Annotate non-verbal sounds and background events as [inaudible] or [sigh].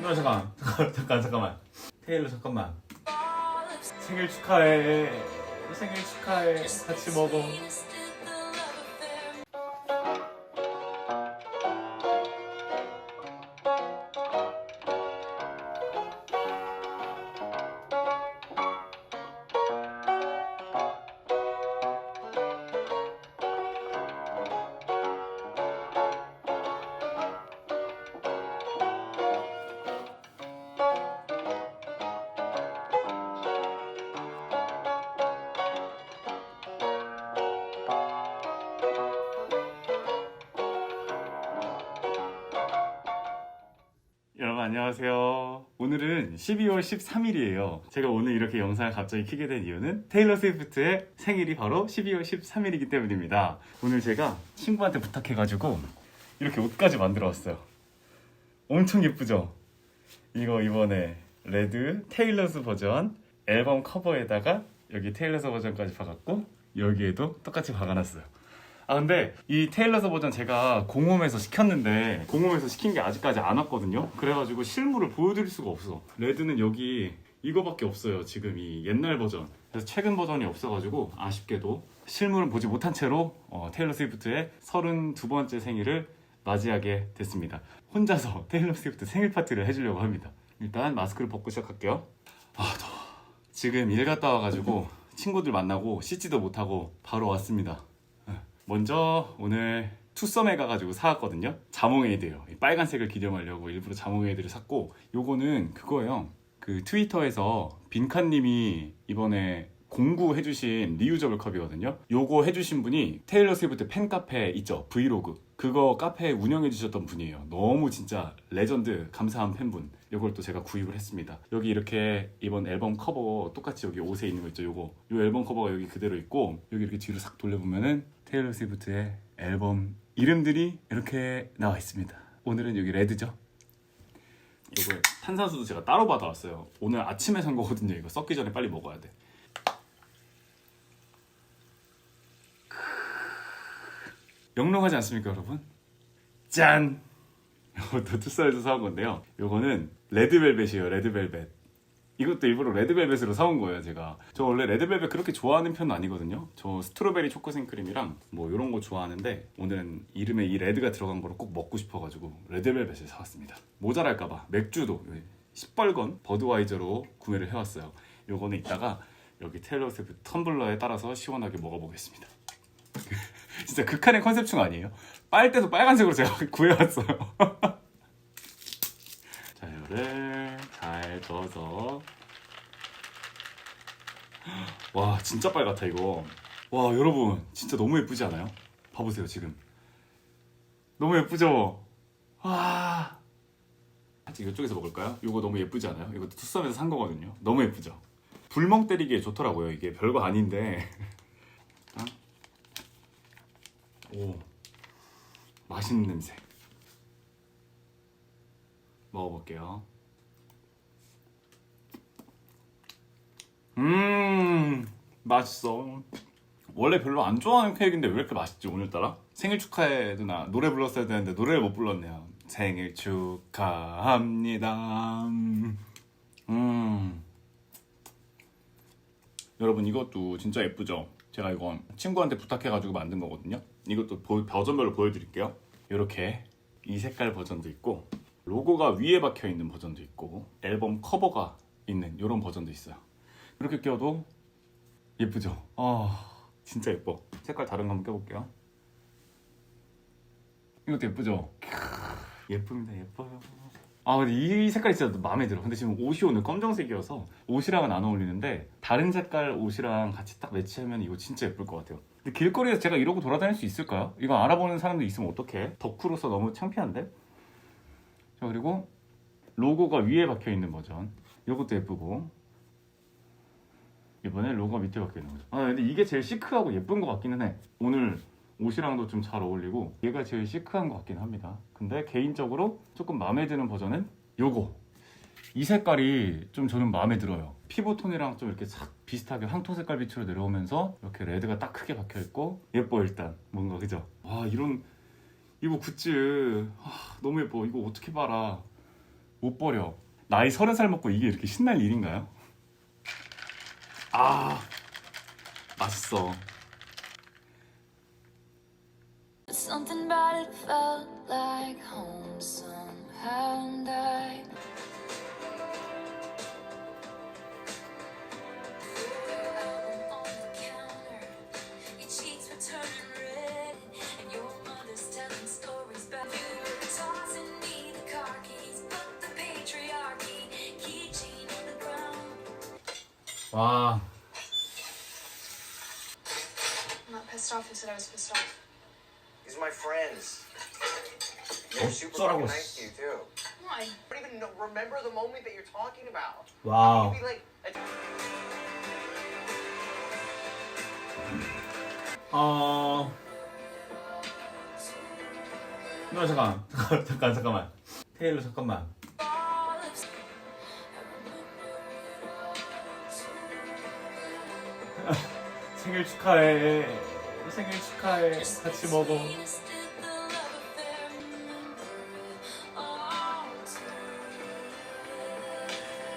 너 잠깐 잠깐 잠깐 잠깐만. 테일러 잠깐만. 생일 축하해. 생일 축하해. 같이 먹어 안녕하세요. 오늘은 12월 13일이에요. 제가 오늘 이렇게 영상을 갑자기 키게 된 이유는 테일러 스위프트의 생일이 바로 12월 13일이기 때문입니다. 오늘 제가 친구한테 부탁해가지고 이렇게 옷까지 만들어 왔어요. 엄청 예쁘죠? 이거 이번에 레드 테일러스 버전 앨범 커버에다가 여기 테일러스 버전까지 박았고 여기에도 똑같이 박아놨어요. 아 근데 이 테일러스 버전 제가 공홈에서 시켰는데 공홈에서 시킨 게 아직까지 안 왔거든요? 그래가지고 실물을 보여드릴 수가 없어. 레드는 여기 이거밖에 없어요 지금 이 옛날 버전. 그래서 최근 버전이 없어가지고 아쉽게도 실물은 보지 못한 채로 어, 테일러 스위프트의 32번째 생일을 맞이하게 됐습니다. 혼자서 [laughs] 테일러 스위프트 생일 파티를 해주려고 합니다. 일단 마스크를 벗고 시작할게요. 아 더워. 지금 일 갔다 와가지고 친구들 만나고 씻지도 못하고 바로 왔습니다 먼저 오늘 투썸에 가가지고 사왔거든요. 자몽에이드예요. 이 빨간색을 기념하려고 일부러 자몽에이드를 샀고 요거는 그거예요. 그 트위터에서 빈칸님이 이번에 공구해주신 리유저블 컵이거든요. 요거 해주신 분이 테일러 스위프트 팬카페 있죠? 브이로그. 그거 카페 운영해 주셨던 분이에요. 너무 진짜 레전드 감사한 팬분. 요걸 또 제가 구입을 했습니다. 여기 이렇게 이번 앨범 커버 똑같이 여기 옷에 있는 거 있죠? 요거. 요 앨범 커버가 여기 그대로 있고 여기 이렇게 뒤로 싹 돌려보면은 테일러 스위프트의 앨범 이름들이 이렇게 나와 있습니다. 오늘은 여기 레드죠? 이거 탄산수도 제가 따로 받아왔어요. 오늘 아침에 산 거거든요. 이거 썩기 전에 빨리 먹어야 돼. 영롱하지 않습니까, 여러분? 짠! [laughs] 이것도 투싸에서 사온 건데요. 이거는 레드벨벳이에요, 레드벨벳. 이것도 일부러 레드벨벳으로 사온 거예요, 제가. 저 원래 레드벨벳 그렇게 좋아하는 편은 아니거든요. 저 스트로베리 초코 생크림이랑 뭐 이런 거 좋아하는데 오늘은 이름에 이 레드가 들어간 거를 꼭 먹고 싶어가지고 레드벨벳을 사왔습니다. 모자랄까봐 맥주도 시뻘건 버드와이저로 구매를 해왔어요. 요거는 이따가 여기 테일러 스위프트 텀블러에 따라서 시원하게 먹어보겠습니다. [laughs] [laughs] 진짜 극한의 컨셉충 아니에요? 빨대도 빨간색으로 제가 [laughs] 구해왔어요. [laughs] 자, 이거를 잘 저어서 [gasps] 와 진짜 빨갛다 이거 와 여러분 진짜 너무 예쁘지 않아요? 봐보세요 지금 너무 예쁘죠? 와 아직 이쪽에서 먹을까요? 이거 너무 예쁘지 않아요? 이것도 투썸에서 산 거거든요 너무 예쁘죠? 불멍 때리기에 좋더라고요 이게 별거 아닌데 어? 오 맛있는 냄새. 먹어볼게요. 음 맛있어. 원래 별로 안 좋아하는 케이크인데 왜 이렇게 맛있지 오늘따라? 생일 축하해 누나 노래 불렀어야 되는데 노래를 못 불렀네요. 생일 축하합니다. 음. 여러분 이것도 진짜 예쁘죠? 제가 이건 친구한테 부탁해가지고 만든 거거든요 이것도 보- 버전별로 보여드릴게요. 이렇게 이 색깔 버전도 있고 로고가 위에 박혀 있는 버전도 있고 앨범 커버가 있는 이런 버전도 있어요. 이렇게 껴도 예쁘죠? 아 진짜 예뻐. 색깔 다른 거 한번 껴볼게요. 이것도 예쁘죠? 캬, 예쁩니다 예뻐요. 아 근데 이 색깔이 진짜 마음에 들어. 근데 지금 옷이 오늘 검정색이어서 옷이랑은 안 어울리는데 다른 색깔 옷이랑 같이 딱 매치하면 이거 진짜 예쁠 것 같아요 근데 길거리에서 제가 이러고 돌아다닐 수 있을까요? 이거 알아보는 사람도 있으면 어떡해 덕후로서 너무 창피한데? 자 그리고 로고가 위에 박혀 있는 버전 이것도 예쁘고 이번에 로고가 밑에 박혀 있는 거죠. 아 근데 이게 제일 시크하고 예쁜 것 같기는 해. 오늘 옷이랑도 좀 잘 어울리고 얘가 제일 시크한 것 같긴 합니다. 근데 개인적으로 조금 마음에 드는 버전은 요거. 이 색깔이 좀 저는 마음에 들어요. 피부 톤이랑 좀 이렇게 싹 비슷하게 황토 색깔 빛으로 내려오면서 이렇게 레드가 딱 크게 박혀 있고 예뻐 일단 뭔가 그죠? 와 이런 이거 굿즈 아, 너무 예뻐. 이거 어떻게 봐라. 못 버려. 나이 서른 살 먹고 이게 이렇게 신날 일인가요? 아, 맛있어. Something about it felt like home somehow, and I. 와, I'm not pissed off. Who said I was pissed off? These are my friends. They're super 어쩌라고. fucking nice to you too. Why? I don't even know, remember the moment that you're talking about. 와우. You'd be like, a- 어. 너 잠깐, 잠깐, 잠깐, 잠깐만. 테일러 잠깐만. 생일 축하해. 생일 축하해. 같이 먹어.